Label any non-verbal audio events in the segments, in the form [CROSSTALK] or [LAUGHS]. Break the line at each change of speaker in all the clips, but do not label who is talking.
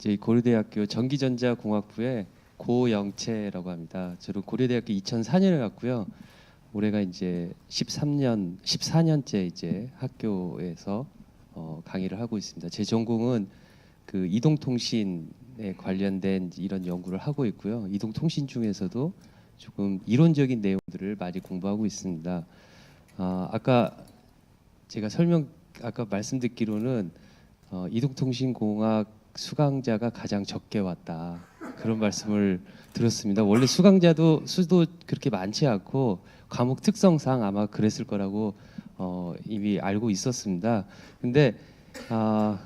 저희 고려대학교 전기전자공학부의 고영채라고 합니다. 저는 고려대학교 2004년에 갔고요. 올해가 이제 13년, 14년째 이제 학교에서 어, 강의를 하고 있습니다. 제 전공은 그 이동통신에 관련된 이런 연구를 하고 있고요. 이동통신 중에서도 조금 이론적인 내용들을 많이 공부하고 있습니다. 아, 아까 제가 설명 아까 말씀 듣기로는 어, 이동통신공학 수강자가 가장 적게 왔다 그런 말씀을 들었습니다. 원래 수강자도 수도 그렇게 많지 않고 과목 특성상 아마 그랬을 거라고 어, 이미 알고 있었습니다. 근데 아,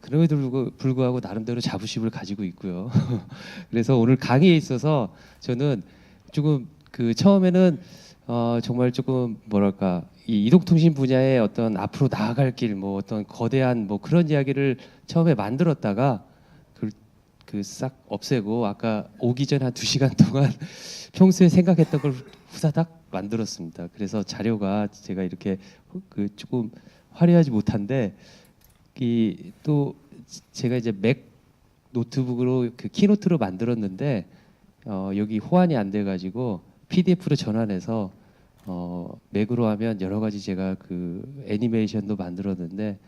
그럼에도 불구- 불구하고 나름대로 자부심을 가지고 있고요. [LAUGHS] 그래서 오늘 강의에 있어서 저는 조금 그 처음에는 어, 정말 조금 뭐랄까 이 이동통신 분야의 어떤 앞으로 나아갈 길 뭐 어떤 거대한 뭐 그런 이야기를 처음에 만들었다가 그 싹 없애고 아까 오기 전에 한두 시간 [LAUGHS] 동안 평소에 생각했던 걸 후다닥 만들었습니다. 그래서 자료가 제가 이렇게 그 조금 화려하지 못한데 이 또 제가 이제 맥 노트북으로 그 키노트로 만들었는데 어, 여기 호환이 안 돼 가지고 PDF로 전환해서 어, 맥으로 하면 여러 가지 제가 그 애니메이션도 만들었는데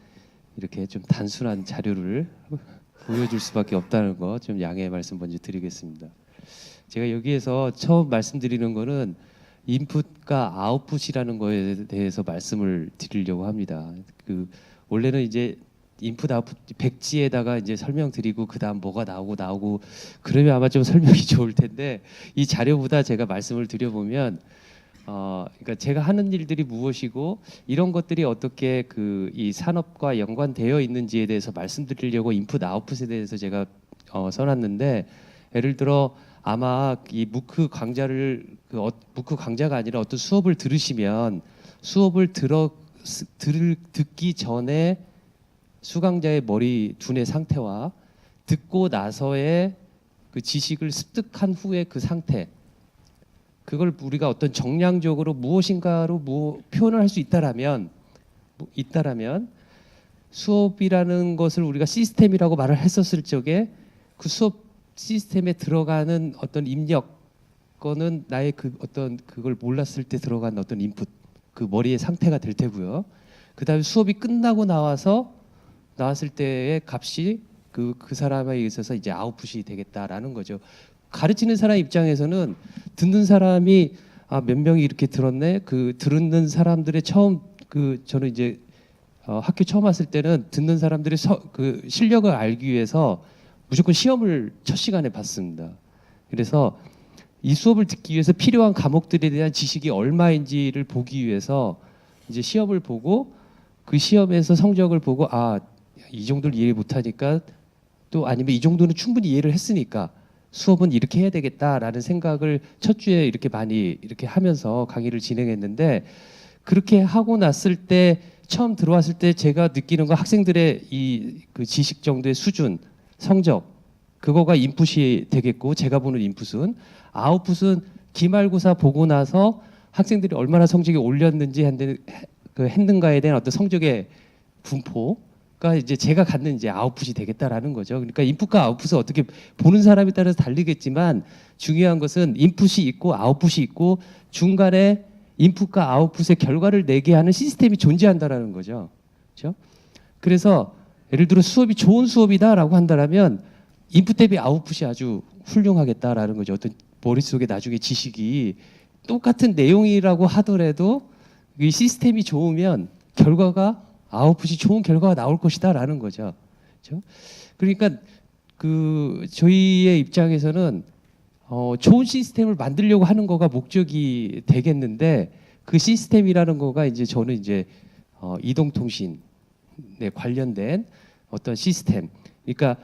이렇게 좀 단순한 자료를 [LAUGHS] 보여줄 수밖에 없다는 거 좀 양해의 말씀 먼저 드리겠습니다. 제가 여기에서 처음 말씀드리는 거는 인풋과 아웃풋이라는 거에 대해서 말씀을 드리려고 합니다. 그 원래는 이제 인풋 아웃풋 백지에다가 이제 설명드리고 그다음 뭐가 나오고 나오고 그러면 아마 좀 [LAUGHS] 설명이 좋을 텐데 이 자료보다 제가 말씀을 드려보면 어 그러니까 제가 하는 일들이 무엇이고 이런 것들이 어떻게 그 이 산업과 연관되어 있는지에 대해서 말씀드리려고 인풋 아웃풋에 대해서 제가 어 써놨는데 예를 들어 아마 이 무크 강좌를 그 어, 무크 강좌가 아니라 어떤 수업을 들으시면 수업을 들어 스- 들을 듣기 전에 수강자의 머리 두뇌 상태와 듣고 나서의 그 지식을 습득한 후의 그 상태 그걸 우리가 어떤 정량적으로 무엇인가로 무, 표현을 할 수 있다라면 뭐 있다라면 수업이라는 것을 우리가 시스템이라고 말을 했었을 적에 그 수업 시스템에 들어가는 어떤 입력 거는 나의 그 어떤 그걸 몰랐을 때 들어간 어떤 인풋 그 머리의 상태가 될 테고요. 그다음에 수업이 끝나고 나와서 나왔을 때의 값이 그 그 사람에 있어서 이제 아웃풋이 되겠다라는 거죠. 가르치는 사람 입장에서는 듣는 사람이 아 몇 명이 이렇게 들었네. 그 듣는 사람들의 처음 그 저는 이제 어, 학교 처음 왔을 때는 듣는 사람들의 서, 그 실력을 알기 위해서 무조건 시험을 첫 시간에 봤습니다. 그래서 이 수업을 듣기 위해서 필요한 과목들에 대한 지식이 얼마인지를 보기 위해서 이제 시험을 보고 그 시험에서 성적을 보고 아 이 정도를 이해 못하니까 또 아니면 이 정도는 충분히 이해를 했으니까 수업은 이렇게 해야 되겠다라는 생각을 첫 주에 이렇게 많이 이렇게 하면서 강의를 진행했는데 그렇게 하고 났을 때 처음 들어왔을 때 제가 느끼는 거 학생들의 이 그 지식 정도의 수준 성적 그거가 인풋이 되겠고 제가 보는 인풋은. 아웃풋은 기말고사 보고 나서 학생들이 얼마나 성적이 올렸는지 그 했는가에 대한 어떤 성적의 분포 가 이제 제가 갖는 이제 아웃풋이 되겠다라는 거죠. 그러니까 인풋과 아웃풋을 어떻게 보는 사람에 따라서 다르겠지만 중요한 것은 인풋이 있고 아웃풋이 있고 중간에 인풋과 아웃풋의 결과를 내게 하는 시스템이 존재한다라는 거죠. 그렇죠? 그래서 예를 들어 수업이 좋은 수업이다라고 한다라면 인풋 대비 아웃풋이 아주 훌륭하겠다라는 거죠. 어떤 머릿속에 나중에 지식이 똑같은 내용이라고 하더라도 이 시스템이 좋으면 결과가 아웃풋이 좋은 결과가 나올 것이다라는 거죠. 그렇죠? 그러니까 그 저희의 입장에서는 어, 좋은 시스템을 만들려고 하는 거가 목적이 되겠는데 그 시스템이라는 거가 이제 저는 이제 어, 이동통신에 관련된 어떤 시스템. 그러니까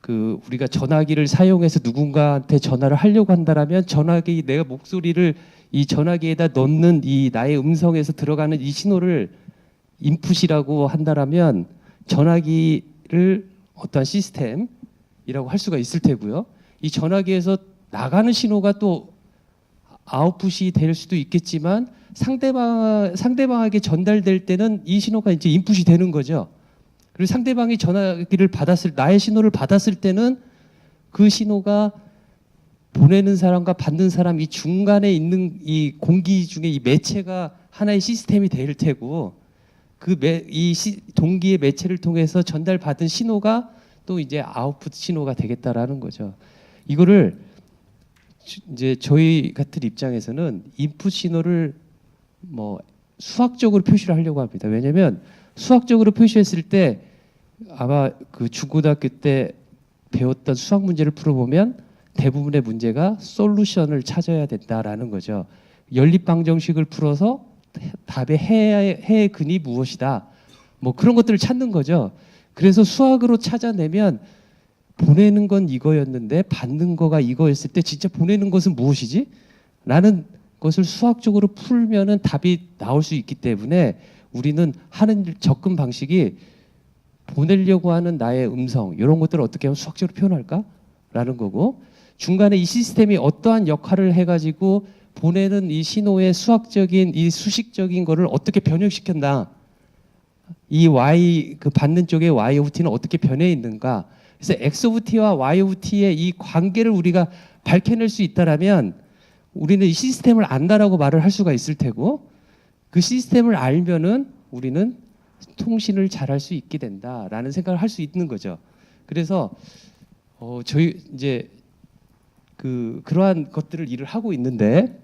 그 우리가 전화기를 사용해서 누군가한테 전화를 하려고 한다라면 전화기 내가 목소리를 이 전화기에다 넣는 이 나의 음성에서 들어가는 이 신호를 인풋이라고 한다라면 전화기를 어떠한 시스템이라고 할 수가 있을 테고요. 이 전화기에서 나가는 신호가 또 아웃풋이 될 수도 있겠지만 상대방 상대방에게 전달될 때는 이 신호가 이제 인풋이 되는 거죠. 그리고 상대방이 전화기를 받았을 나의 신호를 받았을 때는 그 신호가 보내는 사람과 받는 사람 이 중간에 있는 이 공기 중에 이 매체가 하나의 시스템이 될 테고 그이 동기의 매체를 통해서 전달받은 신호가 또 이제 아웃풋 신호가 되겠다라는 거죠. 이거를 주- 이제 저희 같은 입장에서는 인풋 신호를 뭐 수학적으로 표시를 하려고 합니다. 왜냐하면 수학적으로 표시했을 때 아마 그 중고등학교 때 배웠던 수학 문제를 풀어보면 대부분의 문제가 솔루션을 찾아야 된다라는 거죠. 연립 방정식을 풀어서 답의 해의, 해의 근이 무엇이다. 뭐 그런 것들을 찾는 거죠. 그래서 수학으로 찾아내면 보내는 건 이거였는데 받는 거가 이거였을 때 진짜 보내는 것은 무엇이지? 라는 것을 수학적으로 풀면은 답이 나올 수 있기 때문에 우리는 하는 접근 방식이 보내려고 하는 나의 음성 이런 것들을 어떻게 하면 수학적으로 표현할까? 라는 거고 중간에 이 시스템이 어떠한 역할을 해가지고 보내는 이 신호의 수학적인 이 수식적인 거를 어떻게 변형시켰나 이 y 그 받는 쪽의 y of t는 어떻게 변해 있는가 그래서 x of t와 y of t의 이 관계를 우리가 밝혀낼 수 있다라면 우리는 이 시스템을 안다라고 말을 할 수가 있을 테고 그 시스템을 알면은 우리는 통신을 잘할 수 있게 된다라는 생각을 할 수 있는 거죠. 그래서 어 저희 이제 그 그러한 것들을 일을 하고 있는데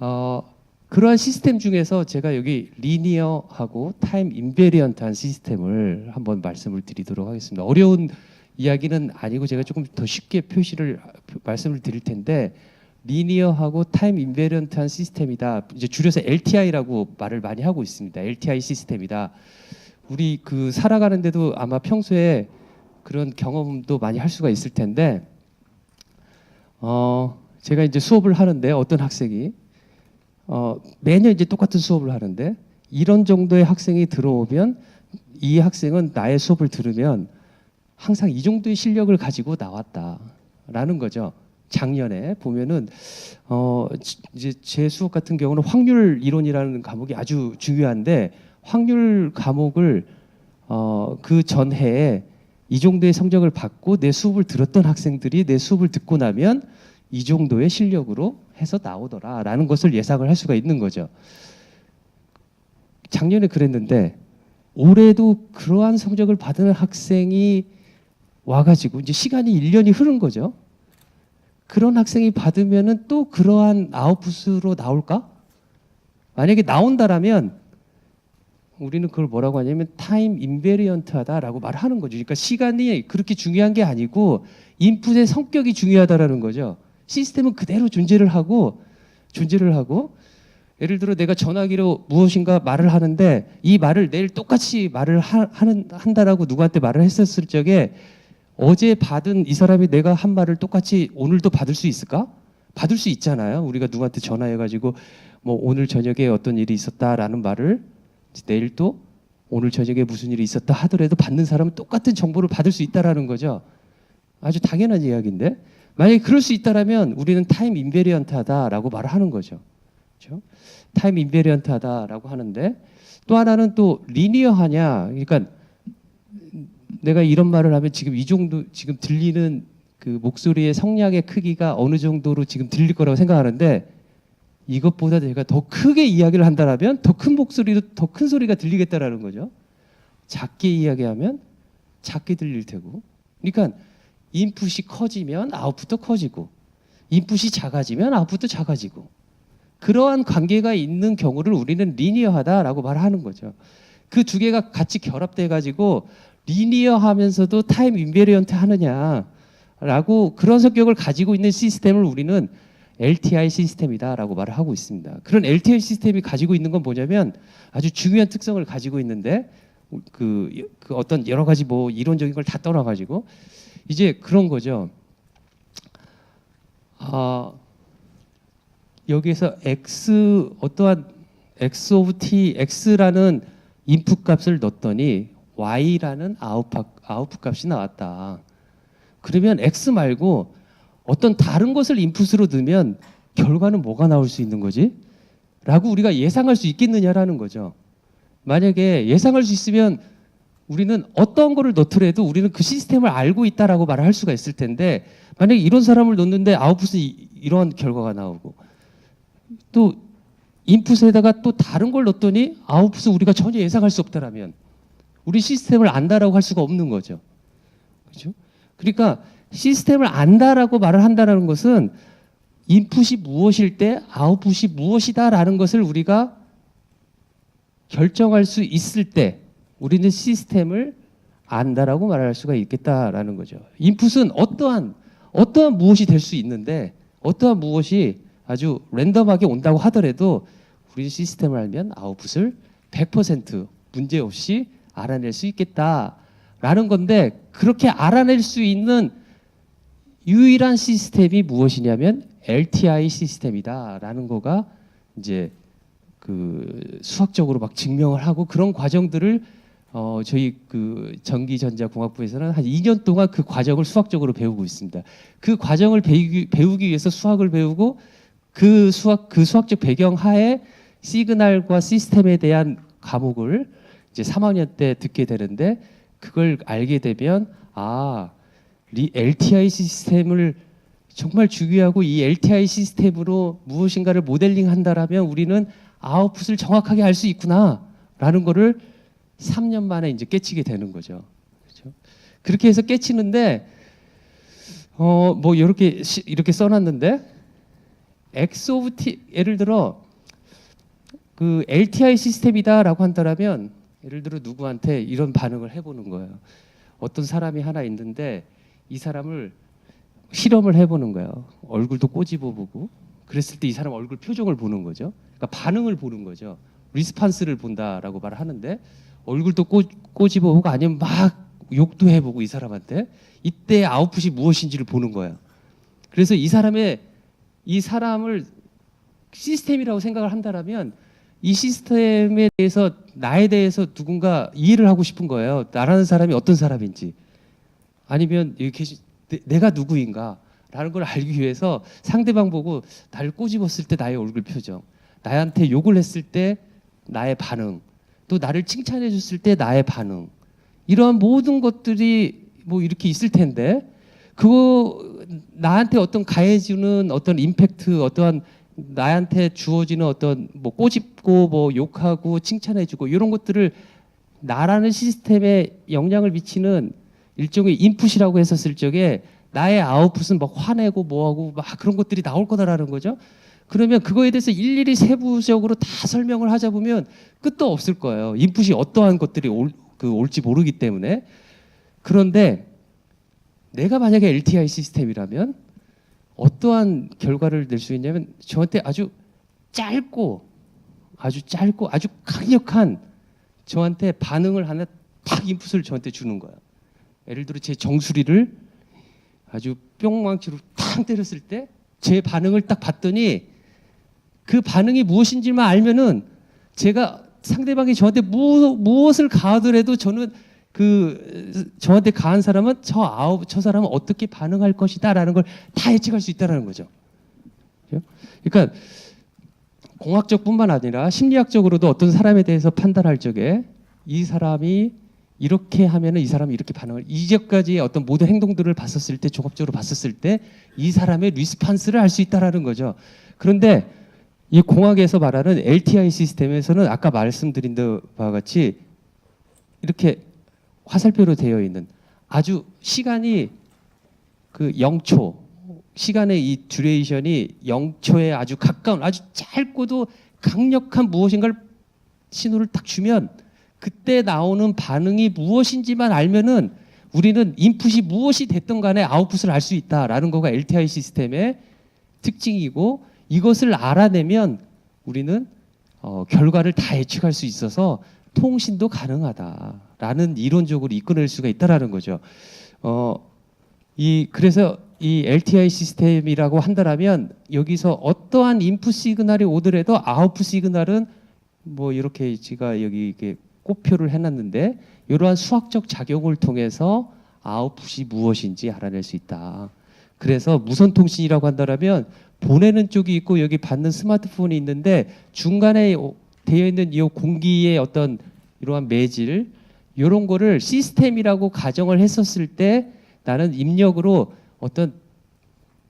어 그러한 시스템 중에서 제가 여기 리니어하고 타임 인베리언트한 시스템을 한번 말씀을 드리도록 하겠습니다. 어려운 이야기는 아니고 제가 조금 더 쉽게 표시를 말씀을 드릴 텐데 리니어하고 타임 인베리언트한 시스템이다. 이제 줄여서 LTI라고 말을 많이 하고 있습니다. LTI 시스템이다. 우리 그 살아가는데도 아마 평소에 그런 경험도 많이 할 수가 있을 텐데 어 제가 이제 수업을 하는데 어떤 학생이 어 매년 이제 똑같은 수업을 하는데 이런 정도의 학생이 들어오면 이 학생은 나의 수업을 들으면 항상 이 정도의 실력을 가지고 나왔다라는 거죠. 작년에 보면은 어 지- 이제 제 수업 같은 경우는 확률 이론이라는 과목이 아주 중요한데 확률 과목을 어그 전해에 이 정도의 성적을 받고 내 수업을 들었던 학생들이 내 수업을 듣고 나면 이 정도의 실력으로 해서 나오더라라는 것을 예상을 할 수가 있는 거죠. 작년에 그랬는데 올해도 그러한 성적을 받은 학생이 와가지고 이제 시간이 1년이 흐른 거죠. 그런 학생이 받으면은 또 그러한 아웃풋으로 나올까? 만약에 나온다라면 우리는 그걸 뭐라고 하냐면 타임 인베리언트하다라고 말하는 거죠. 그러니까 시간이 그렇게 중요한 게 아니고 인풋의 성격이 중요하다라는 거죠. 시스템은 그대로 존재를 하고 존재를 하고 예를 들어 내가 전화기로 무엇인가 말을 하는데 이 말을 내일 똑같이 말을 하, 하는 한다라고 누구한테 말을 했었을 적에 어제 받은 이 사람이 내가 한 말을 똑같이 오늘도 받을 수 있을까? 받을 수 있잖아요. 우리가 누구한테 전화해가지고 뭐 오늘 저녁에 어떤 일이 있었다라는 말을 내일 또 오늘 저녁에 무슨 일이 있었다 하더라도 받는 사람은 똑같은 정보를 받을 수 있다라는 거죠. 아주 당연한 이야기인데 만약에 그럴 수 있다라면 우리는 타임 인베리언트하다라고 말을 하는 거죠. 그렇죠? 타임 인베리언트하다라고 하는데 또 하나는 또 리니어하냐 그러니까 내가 이런 말을 하면 지금 이 정도 지금 들리는 그 목소리의 성량의 크기가 어느 정도로 지금 들릴 거라고 생각하는데 이것보다 내가 더 크게 이야기를 한다라면 더 큰 목소리로 더큰 소리가 들리겠다라는 거죠. 작게 이야기하면 작게 들릴 테고. 그러니까 인풋이 커지면 아웃풋도 커지고 인풋이 작아지면 아웃풋도 작아지고 그러한 관계가 있는 경우를 우리는 리니어하다라고 말하는 거죠. 그 두 개가 같이 결합돼 가지고 리니어하면서도 타임 인베리언트 하느냐라고 그런 성격을 가지고 있는 시스템을 우리는 LTI 시스템이다라고 말을 하고 있습니다. 그런 LTI 시스템이 가지고 있는 건 뭐냐면 아주 중요한 특성을 가지고 있는데 그, 그 어떤 여러 가지 뭐 이론적인 걸 다 떠나가지고 이제 그런 거죠. 아 여기에서 x 어떠한 x of t x라는 인풋 값을 넣었더니 y라는 아웃풋 값이 나왔다. 그러면 x 말고 어떤 다른 것을 인풋으로 넣으면 결과는 뭐가 나올 수 있는 거지? 라고 우리가 예상할 수 있겠느냐라는 거죠. 만약에 예상할 수 있으면 우리는 어떤 거를 넣더라도 우리는 그 시스템을 알고 있다라고 말을 할 수가 있을 텐데 만약에 이런 사람을 넣는데 아웃풋은 이- 이런 결과가 나오고 또 인풋에다가 또 다른 걸 넣었더니 아웃풋을 우리가 전혀 예상할 수 없다라면 우리 시스템을 안다라고 할 수가 없는 거죠. 그렇죠? 그러니까 시스템을 안다라고 말을 한다라는 것은 인풋이 무엇일 때 아웃풋이 무엇이다라는 것을 우리가 결정할 수 있을 때 우리는 시스템을 안다라고 말할 수가 있겠다라는 거죠. 인풋은 어떠한 어떠한 무엇이 될 수 있는데 어떠한 무엇이 아주 랜덤하게 온다고 하더라도 우리 시스템을 알면 아웃풋을 100% 문제 없이 알아낼 수 있겠다라는 건데 그렇게 알아낼 수 있는 유일한 시스템이 무엇이냐면 LTI 시스템이다라는 거가 이제 그 수학적으로 막 증명을 하고 그런 과정들을 어 저희 그 전기전자공학부에서는 한 2년 동안 그 과정을 수학적으로 배우고 있습니다. 그 과정을 배우기, 배우기 위해서 수학을 배우고 그 수학 그 수학적 배경 하에 시그널과 시스템에 대한 과목을 이제 3학년 때 듣게 되는데 그걸 알게 되면 아 리- LTI 시스템을 정말 중요하고 이 LTI 시스템으로 무엇인가를 모델링 한다라면 우리는 아웃풋을 정확하게 알 수 있구나라는 거를 3년 만에 이제 깨치게 되는 거죠. 그렇죠? 그렇게 해서 깨치는데 어 뭐 이렇게 시- 이렇게 써놨는데 X 오브 T 예를 들어 그 LTI 시스템이다라고 한다라면 예를 들어 누구한테 이런 반응을 해보는 거예요. 어떤 사람이 하나 있는데 이 사람을 실험을 해보는 거예요. 얼굴도 꼬집어보고 그랬을 때 이 사람 얼굴 표정을 보는 거죠. 그러니까 반응을 보는 거죠. 리스판스를 본다라고 말을 하는데 얼굴도 꼬, 꼬집어보고 아니면 막 욕도 해보고 이 사람한테 이때 아웃풋이 무엇인지를 보는 거예요. 그래서 이 사람의 이 사람을 시스템이라고 생각을 한다라면 이 시스템에 대해서 나에 대해서 누군가 이해를 하고 싶은 거예요. 나라는 사람이 어떤 사람인지 아니면 내, 내가 누구인가라는 걸 알기 위해서 상대방 보고 나를 꼬집었을 때 나의 얼굴 표정, 나한테 욕을 했을 때 나의 반응, 또 나를 칭찬해 줬을 때 나의 반응 이러한 모든 것들이 뭐 이렇게 있을 텐데 그거 나한테 어떤 가해주는 어떤 임팩트 어떠한 나한테 주어지는 어떤 뭐 꼬집고 뭐 욕하고 칭찬해주고 이런 것들을 나라는 시스템에 영향을 미치는 일종의 인풋이라고 했었을 적에 나의 아웃풋은 막 화내고 뭐하고 막 그런 것들이 나올 거다라는 거죠. 그러면 그거에 대해서 일일이 세부적으로 다 설명을 하자 보면 끝도 없을 거예요. 인풋이 어떠한 것들이 올, 그 올지 모르기 때문에 그런데 내가 만약에 LTI 시스템이라면 어떠한 결과를 낼 수 있냐면 저한테 아주 짧고 아주 짧고 아주 강력한 저한테 반응을 하나 탁 인풋을 저한테 주는 거예요. 예를 들어 제 정수리를 아주 뿅망치로 탁 때렸을 때 제 반응을 딱 봤더니 그 반응이 무엇인지만 알면은 제가 상대방이 저한테 무, 무엇을 가하더라도 저는 그 저한테 가한 사람은 저 아홉 저 사람은 어떻게 반응할 것이다라는 걸 다 예측할 수 있다라는 거죠. 그러니까 공학적뿐만 아니라 심리학적으로도 어떤 사람에 대해서 판단할 적에 이 사람이 이렇게 하면은 이 사람이 이렇게 반응을 이제까지 어떤 모든 행동들을 봤었을 때 종합적으로 봤었을 때 이 사람의 리스판스를 알 수 있다라는 거죠. 그런데 이 공학에서 말하는 LTI 시스템에서는 아까 말씀드린 바와 같이 이렇게 화살표로 되어 있는 아주 시간이 그 0초 시간의 이 듀레이션이 0초에 아주 가까운 아주 짧고도 강력한 무엇인가를 신호를 딱 주면 그때 나오는 반응이 무엇인지만 알면은 우리는 인풋이 무엇이 됐든 간에 아웃풋을 알 수 있다라는 거가 LTI 시스템의 특징이고 이것을 알아내면 우리는 어, 결과를 다 예측할 수 있어서 통신도 가능하다라는 이론적으로 이끌어낼 수가 있다라는 거죠. 어, 이 그래서 이 LTI 시스템이라고 한다라면 여기서 어떠한 인풋 시그널이 오더라도 아웃풋 시그널은 뭐 이렇게 제가 여기 이게 꼽표를 해놨는데 이러한 수학적 작용을 통해서 아웃풋이 무엇인지 알아낼 수 있다. 그래서 무선 통신이라고 한다라면 보내는 쪽이 있고 여기 받는 스마트폰이 있는데 중간에 되어 있는 이 공기의 어떤 이러한 매질 이런 거를 시스템이라고 가정을 했었을 때 나는 입력으로 어떤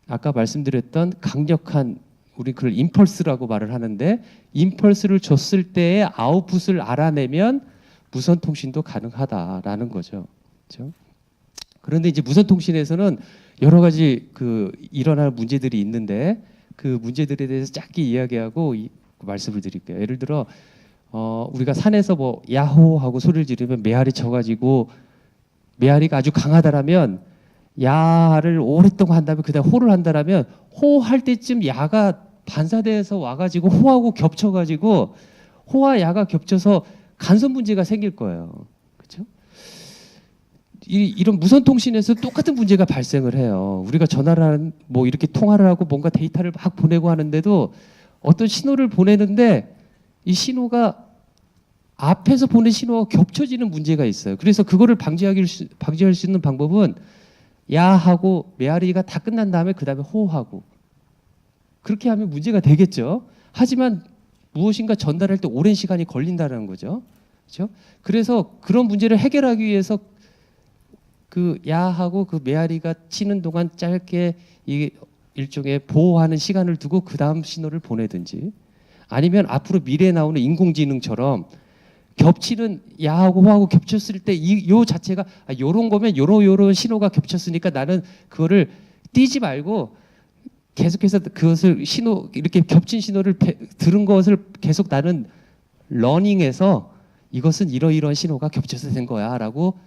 아까 말씀드렸던 강력한 우리 그걸 임펄스라고 말을 하는데 임펄스를 줬을 때의 아웃풋을 알아내면 무선 통신도 가능하다라는 거죠. 그렇죠? 그런데 이제 무선 통신에서는 여러 가지 그 일어날 문제들이 있는데 그 문제들에 대해서 짧게 이야기하고 이- 말씀을 드릴게요. 예를 들어 어, 우리가 산에서 뭐 야호 하고 소리를 지르면 메아리 쳐가지고 메아리가 아주 강하다라면 야를 오랫동안 한 다음에 그다음 호를 한다라면 호 할 때쯤 야가 반사돼서 와가지고 호하고 겹쳐가지고 호와 야가 겹쳐서 간섭 문제가 생길 거예요. 이, 이런 무선 통신에서 똑같은 문제가 발생을 해요. 우리가 전화를 하는 뭐 이렇게 통화를 하고 뭔가 데이터를 막 보내고 하는데도 어떤 신호를 보내는데 이 신호가 앞에서 보낸 신호가 겹쳐지는 문제가 있어요. 그래서 그거를 방지하기 수- 방지할 수 있는 방법은 야 하고 메아리가 다 끝난 다음에 그 다음에 호하고 그렇게 하면 문제가 되겠죠. 하지만 무엇인가 전달할 때 오랜 시간이 걸린다는 거죠. 그렇죠? 그래서 그런 문제를 해결하기 위해서 그 야하고 그 메아리가 치는 동안 짧게 이 일종의 보호하는 시간을 두고 그 다음 신호를 보내든지 아니면 앞으로 미래에 나오는 인공지능처럼 겹치는 야하고 호하고 겹쳤을 때 이 요 자체가 아, 요런 거면 요런 요런 신호가 겹쳤으니까 나는 그거를 띄지 말고 계속해서 그것을 신호 이렇게 겹친 신호를 배- 들은 것을 계속 나는 러닝해서 이것은 이러이러한 신호가 겹쳐서 된 거야라고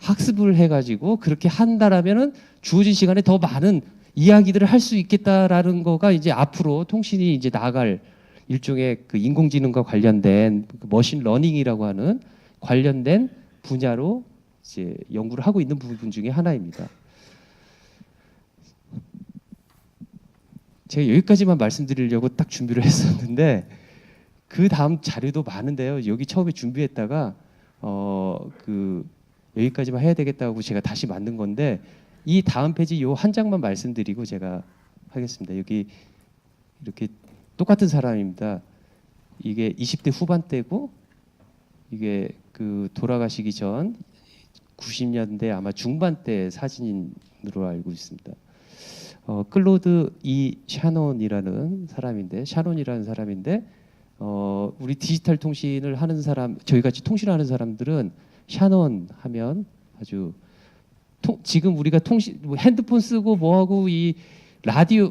학습을 해가지고 그렇게 한다라면은 주어진 시간에 더 많은 이야기들을 할 수 있겠다라는 거가 이제 앞으로 통신이 이제 나갈 일종의 그 인공지능과 관련된 그 머신 러닝이라고 하는 관련된 분야로 이제 연구를 하고 있는 부분 중에 하나입니다. 제가 여기까지만 말씀드리려고 딱 준비를 [LAUGHS] 했었는데 그 다음 자료도 많은데요. 여기 처음에 준비했다가 어그 여기까지만 해야 되겠다고 제가 다시 만든 건데 이 다음 페이지 요 한 장만 말씀드리고 제가 하겠습니다. 여기 이렇게 똑같은 사람입니다. 이게 20대 후반대고 이게 그 돌아가시기 전 90년대 아마 중반대 사진으로 알고 있습니다. 어, 클로드 이 샤논이라는 사람인데 샤논이라는 사람인데 어, 우리 디지털 통신을 하는 사람 저희 같이 통신하는 사람들은 샤논 하면 아주 통, 지금 우리가 통신 뭐 핸드폰 쓰고 뭐 하고 이 라디오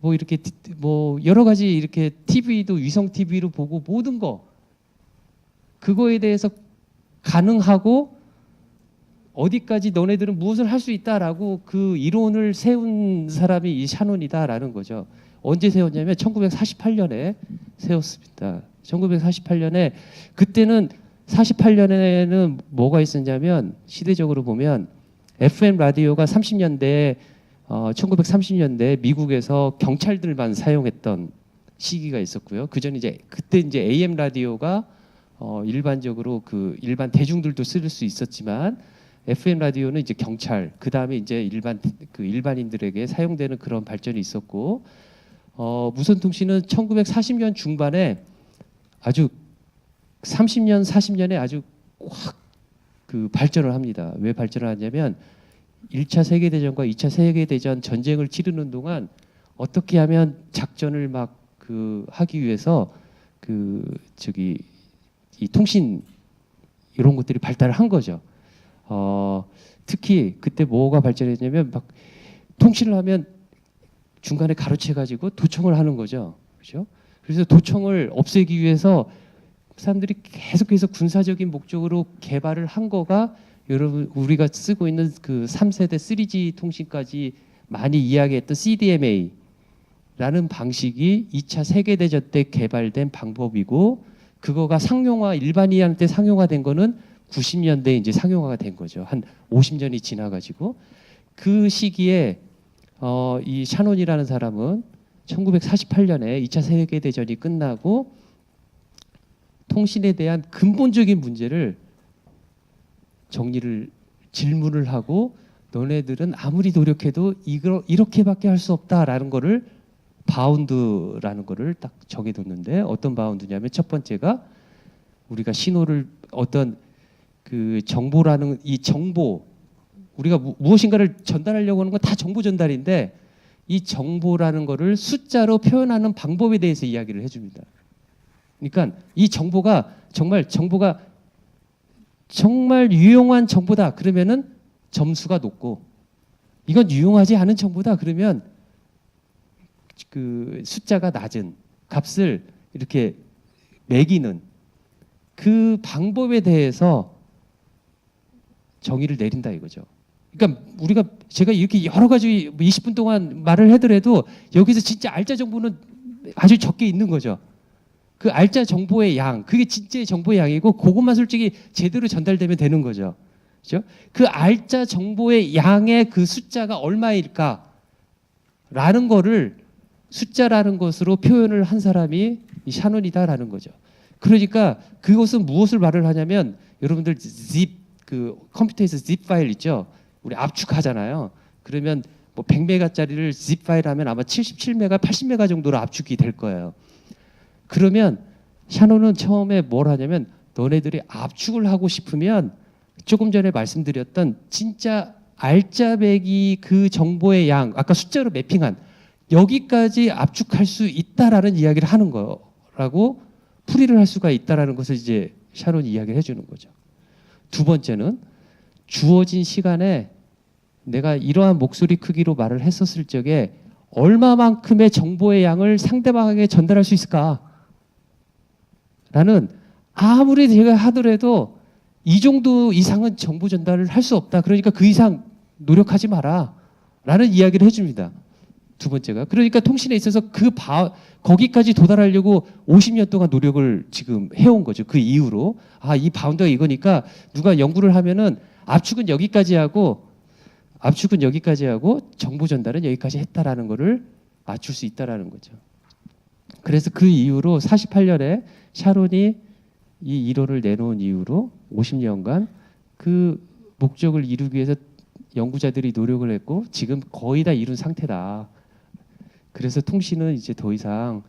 뭐 이렇게 디- 뭐 여러 가지 이렇게 TV도 위성 TV로 보고 모든 거 그거에 대해서 가능하고 어디까지 너네들은 무엇을 할 수 있다라고 그 이론을 세운 사람이 이 샤논이다라는 거죠. 언제 세웠냐면 1948년에 세웠습니다. 1948년에 그때는 48년에는 뭐가 있었냐면 시대적으로 보면 FM 라디오가 30년대 어, 1930년대 미국에서 경찰들만 사용했던 시기가 있었고요. 그전 이제 그때 이제 AM 라디오가 어, 일반적으로 그 일반 대중들도 쓸 수 있었지만 FM 라디오는 이제 경찰 그 다음에 이제 일반 그 일반인들에게 사용되는 그런 발전이 있었고 어, 무선 통신은 1940년 중반에 아주 30년 40년에 아주 확 그 발전을 합니다. 왜 발전을 하냐면 1차 세계 대전과 2차 세계 대전 전쟁을 치르는 동안 어떻게 하면 작전을 막 그 하기 위해서 그 저기 이 통신 이런 것들이 발달을 한 거죠. 어, 특히 그때 뭐가 발전했냐면 막 통신을 하면 중간에 가로채 가지고 도청을 하는 거죠. 그렇죠? 그래서 도청을 없애기 위해서 사람들이 계속해서 군사적인 목적으로 개발을 한 거가 여러분 우리가 쓰고 있는 그 3세대 3G 통신까지 많이 이야기했던 CDMA 라는 방식이 2차 세계 대전 때 개발된 방법이고 그거가 상용화 일반인한테 상용화된 거는 90년대 이제 상용화가 된 거죠. 한 50년이 지나 가지고 그 시기에 어, 이 샤논이라는 사람은 1948년에 2차 세계 대전이 끝나고 통신에 대한 근본적인 문제를 정리를 질문을 하고 너네들은 아무리 노력해도 이거 이렇게밖에 할 수 없다라는 거를 바운드라는 거를 딱 정해뒀는데 어떤 바운드냐면 첫 번째가 우리가 신호를 어떤 그 정보라는 이 정보 우리가 무, 무엇인가를 전달하려고 하는 건 다 정보 전달인데 이 정보라는 거를 숫자로 표현하는 방법에 대해서 이야기를 해줍니다. 그러니까 이 정보가 정말 정보가 정말 유용한 정보다 그러면은 점수가 높고 이건 유용하지 않은 정보다 그러면 그 숫자가 낮은 값을 이렇게 매기는 그 방법에 대해서 정의를 내린다 이거죠. 그러니까 우리가 제가 이렇게 여러 가지 20분 동안 말을 해더라도 여기서 진짜 알짜 정보는 아주 적게 있는 거죠. 그 알짜 정보의 양, 그게 진짜의 정보의 양이고 그것만 솔직히 제대로 전달되면 되는 거죠. 그죠? 그 알짜 정보의 양의 그 숫자가 얼마일까? 라는 거를 숫자라는 것으로 표현을 한 사람이 이 샤논이다라는 거죠. 그러니까 그것은 무엇을 말을 하냐면 여러분들 zip 그 컴퓨터에서 zip 파일 있죠. 우리 압축하잖아요. 그러면 뭐 100메가짜리를 zip 파일 하면 아마 77메가, 80메가 정도로 압축이 될 거예요. 그러면 샤논은 처음에 뭘 하냐면 너네들이 압축을 하고 싶으면 조금 전에 말씀드렸던 진짜 알짜배기 그 정보의 양 아까 숫자로 매핑한 여기까지 압축할 수 있다라는 이야기를 하는 거라고 풀이를 할 수가 있다라는 것을 이제 샤론이 이야기를 해주는 거죠. 두 번째는 주어진 시간에 내가 이러한 목소리 크기로 말을 했었을 적에 얼마만큼의 정보의 양을 상대방에게 전달할 수 있을까? 라는 아무리 제가 하더라도 이 정도 이상은 정보 전달을 할 수 없다. 그러니까 그 이상 노력하지 마라. 라는 이야기를 해줍니다. 두 번째가. 그러니까 통신에 있어서 그 바, 거기까지 도달하려고 50년 동안 노력을 지금 해온 거죠. 그 이후로. 아, 이 바운더가 이거니까 누가 연구를 하면은 압축은 여기까지 하고 압축은 여기까지 하고 정보 전달은 여기까지 했다라는 거를 맞출 수 있다라는 거죠. 그래서 그 이후로 48년에 샤론이 이 이론을 내놓은 이후로 50년간 그 목적을 이루기 위해서 연구자들이 노력을 했고 지금 거의 다 이룬 상태다. 그래서 통신은 이제 더 이상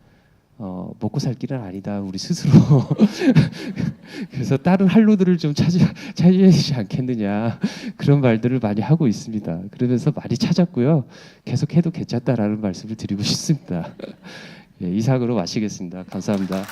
어, 먹고 살 길은 아니다. 우리 스스로. [LAUGHS] 그래서 다른 할로들을 좀 찾아, 찾아야 되지 않겠느냐. 그런 말들을 많이 하고 있습니다. 그러면서 많이 찾았고요. 계속 해도 괜찮다라는 말씀을 드리고 싶습니다. 예, 이상으로 마치겠습니다. 감사합니다.